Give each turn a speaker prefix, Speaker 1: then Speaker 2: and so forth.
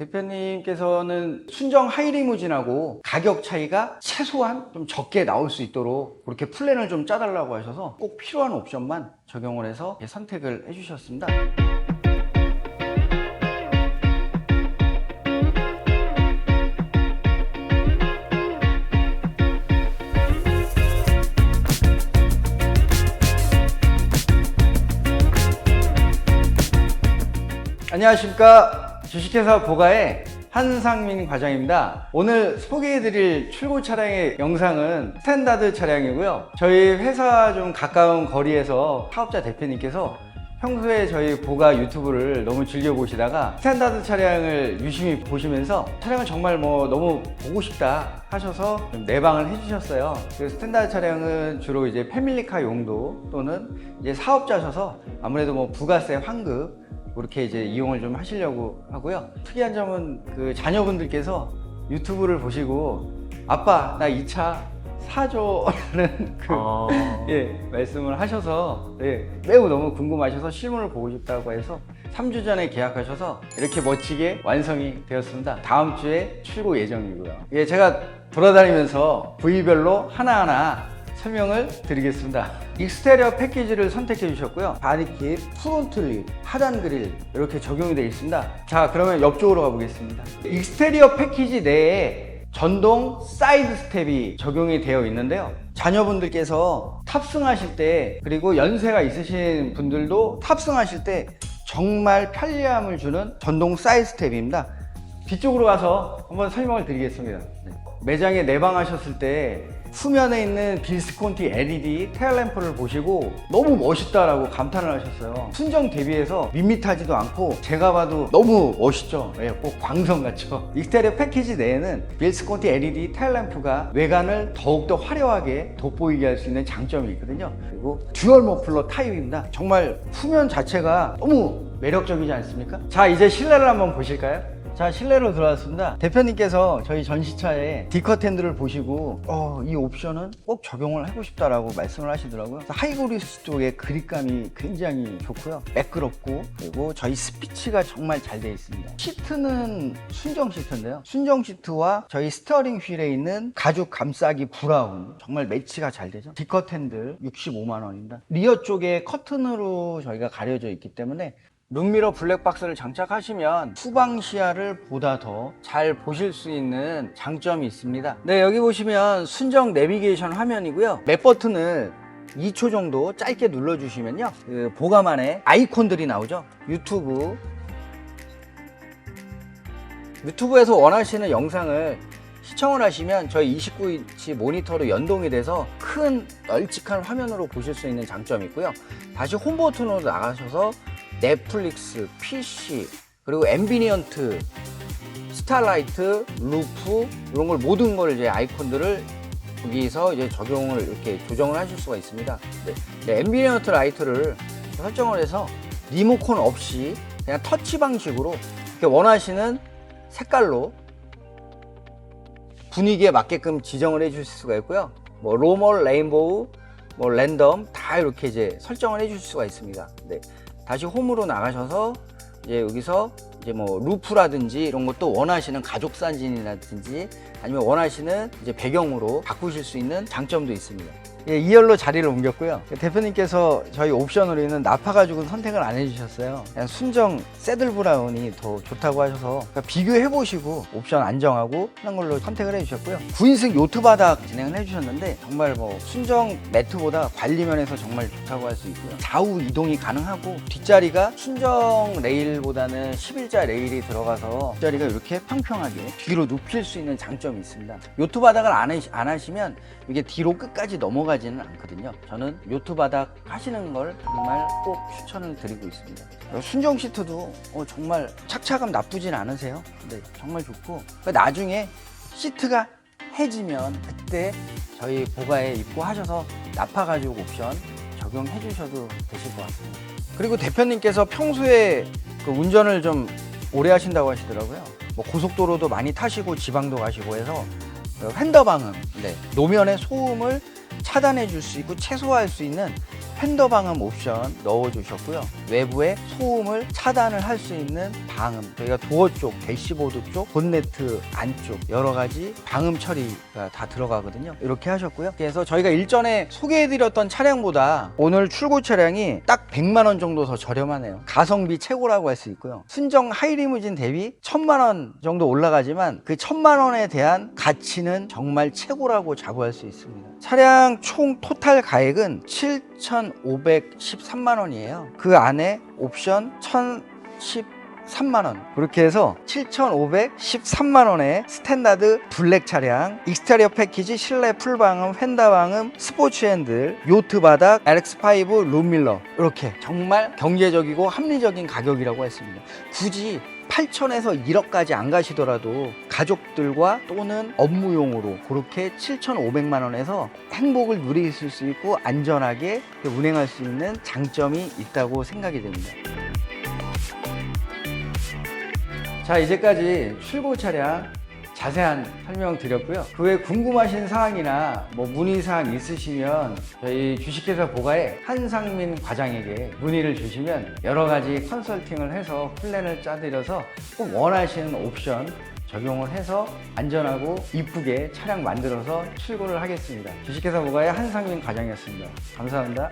Speaker 1: 대표님께서는 순정 하이리무진하고 가격 차이가 최소한 좀 적게 나올 수 있도록 그렇게 플랜을 좀 짜달라고 하셔서 꼭 필요한 옵션만 적용을 해서 선택을 해주셨습니다. 안녕하십니까 주식회사 보가의 한상민 과장입니다 오늘 소개해드릴 출고 차량의 영상은 스탠다드 차량이고요 저희 회사 좀 가까운 거리에서 사업자 대표님께서 평소에 저희 보가 유튜브를 너무 즐겨 보시다가 스탠다드 차량을 유심히 보시면서 차량을 정말 뭐 너무 보고 싶다 하셔서 좀 내방을 해주셨어요. 그 스탠다드 차량은 주로 이제 패밀리카 용도 또는 이제 사업자셔서 아무래도 뭐 부가세 환급 그렇게 이제 이용을 좀 하시려고 하고요. 특이한 점은 그 자녀분들께서 유튜브를 보시고 아빠 나 이 차 사줘라는 그
Speaker 2: 아.
Speaker 1: 예, 말씀을 하셔서 예, 매우 너무 궁금하셔서 실물을 보고 싶다고 해서 3주 전에 계약하셔서 이렇게 멋지게 완성이 되었습니다. 다음 주에 출고 예정이고요. 예, 제가 돌아다니면서 부위별로 하나하나 설명을 드리겠습니다. 익스테리어 패키지를 선택해 주셨고요. 바디킷, 프론트 립, 하단 그릴 이렇게 적용이 되어 있습니다. 자, 그러면 옆쪽으로 가보겠습니다. 익스테리어 패키지 내에 전동 사이드 스텝이 적용이 되어 있는데요. 자녀분들께서 탑승하실 때 그리고 연세가 있으신 분들도 탑승하실 때 정말 편리함을 주는 전동 사이드 스텝입니다. 뒤쪽으로 가서 한번 설명을 드리겠습니다. 네. 매장에 내방하셨을 때 후면에 있는 빌스콘티 LED 테일램프를 보시고 너무 멋있다라고 감탄을 하셨어요. 순정 대비해서 밋밋하지도 않고 제가 봐도 너무 멋있죠. 예, 꼭 광선 같죠. 익스테리어 패키지 내에는 빌스콘티 LED 테일램프가 외관을 더욱더 화려하게 돋보이게 할 수 있는 장점이 있거든요. 그리고 듀얼 머플러 타입입니다. 정말 후면 자체가 너무 매력적이지 않습니까? 자, 이제 실내를 한번 보실까요? 자 실내로 들어왔습니다. 대표님께서 저희 전시차에 디컷 핸들을 보시고 어, 이 옵션은 꼭 적용을 하고 싶다라고 말씀을 하시더라고요. 하이그리스 쪽의 그립감이 굉장히 좋고요. 매끄럽고 그리고 저희 스피치가 정말 잘 되어 있습니다. 시트는 순정 시트인데요. 순정 시트와 저희 스티어링 휠에 있는 가죽 감싸기 브라운 정말 매치가 잘 되죠. 디컷 핸들 65만 원입니다. 리어 쪽에 커튼으로 저희가 가려져 있기 때문에 룸미러 블랙박스를 장착하시면 후방 시야를 보다 더 잘 보실 수 있는 장점이 있습니다. 네, 여기 보시면 순정 내비게이션 화면이고요. 맵 버튼을 2초 정도 짧게 눌러주시면요. 그 보가만의 아이콘들이 나오죠. 유튜브. 유튜브에서 원하시는 영상을 시청을 하시면 저희 29인치 모니터로 연동이 돼서 큰 널찍한 화면으로 보실 수 있는 장점이 있고요. 다시 홈 버튼으로 나가셔서 넷플릭스, PC, 그리고 앰비니언트, 스타라이트, 루프 이런 걸 모든 걸 이제 아이콘들을 여기서 이제 적용을 이렇게 조정을 하실 수가 있습니다. 네, 네, 앰비니언트 라이트를 설정을 해서 리모컨 없이 그냥 터치 방식으로 원하시는 색깔로 분위기에 맞게끔 지정을 해 주실 수가 있고요. 뭐 로멀, 레인보우, 뭐 랜덤 다 이렇게 이제 설정을 해 주실 수가 있습니다. 네. 다시 홈으로 나가셔서 이제 여기서 이제 뭐 루프라든지 이런 것도 원하시는 가족 사진이라든지 아니면 원하시는 이제 배경으로 바꾸실 수 있는 장점도 있습니다. 예, 2열로 자리를 옮겼고요. 대표님께서 저희 옵션으로 있는 나파 가지고 선택을 안 해주셨어요. 그냥 순정 새들 브라운이 더 좋다고 하셔서 그러니까 비교해 보시고 옵션 안정하고 하는 걸로 선택을 해주셨고요. 9인승 요트 바닥 진행을 해주셨는데 정말 뭐 순정 매트보다 관리 면에서 정말 좋다고 할 수 있고요. 좌우 이동이 가능하고 뒷자리가 순정 레일보다는 11자 레일이 들어가서 뒷자리가 이렇게 평평하게 뒤로 눕힐 수 있는 장점이 있습니다. 요트 바닥을 안, 하시, 안 하시면 이게 뒤로 끝까지 넘어가 지는 않거든요. 저는 요트 바닥 하시는 걸 정말 꼭 추천을 드리고 있습니다. 순정 시트도 어, 정말 착착감 나쁘진 않으세요. 네, 정말 좋고 그러니까 나중에 시트가 해지면 그때 저희 보가에 입고하셔서 나파 가지고 옵션 적용해 주셔도 되실 것 같습니다. 그리고 대표님께서 평소에 그 운전을 좀 오래 하신다고 하시더라고요. 뭐 고속도로도 많이 타시고 지방도 가시고 해서 그 핸더 방음, 네, 노면의 소음을 차단해 줄 수 있고 최소화할 수 있는 팬더 방음 옵션 넣어 주셨고요. 외부에 소음을 차단을 할 수 있는 방음. 저희가 도어 쪽, 대시보드 쪽, 본네트 안쪽 여러 가지 방음 처리가 다 들어가거든요. 이렇게 하셨고요. 그래서 저희가 일전에 소개해 드렸던 차량보다 오늘 출고 차량이 딱 100만 원 정도 더 저렴하네요. 가성비 최고라고 할 수 있고요. 순정 하이리무진 대비 1000만 원 정도 올라가지만 그 1000만 원에 대한 가치는 정말 최고라고 자부할 수 있습니다. 차량 총 토탈 가액은 7,513만 원이에요. 그 안에 옵션 1,013만 원. 그렇게 해서 7,513만 원의 스탠다드 블랙 차량, 익스테리어 패키지, 실내 풀방음, 펜다 방음, 스포츠 핸들, 요트 바닥, LX5 룸밀러 이렇게 정말 경제적이고 합리적인 가격이라고 했습니다. 굳이 8천에서 1억까지 안 가시더라도 가족들과 또는 업무용으로 그렇게 7,500만 원에서 행복을 누리실 수 있고 안전하게 운행할 수 있는 장점이 있다고 생각이 됩니다. 자 이제까지 출고 차량 자세한 설명 드렸고요. 그 외에 궁금하신 사항이나 뭐 문의 사항 있으시면 저희 주식회사 보가의 한상민 과장에게 문의를 주시면 여러 가지 컨설팅을 해서 플랜을 짜드려서 꼭 원하시는 옵션 적용을 해서 안전하고 이쁘게 차량 만들어서 출고를 하겠습니다. 주식회사 보가의 한상민 과장이었습니다. 감사합니다.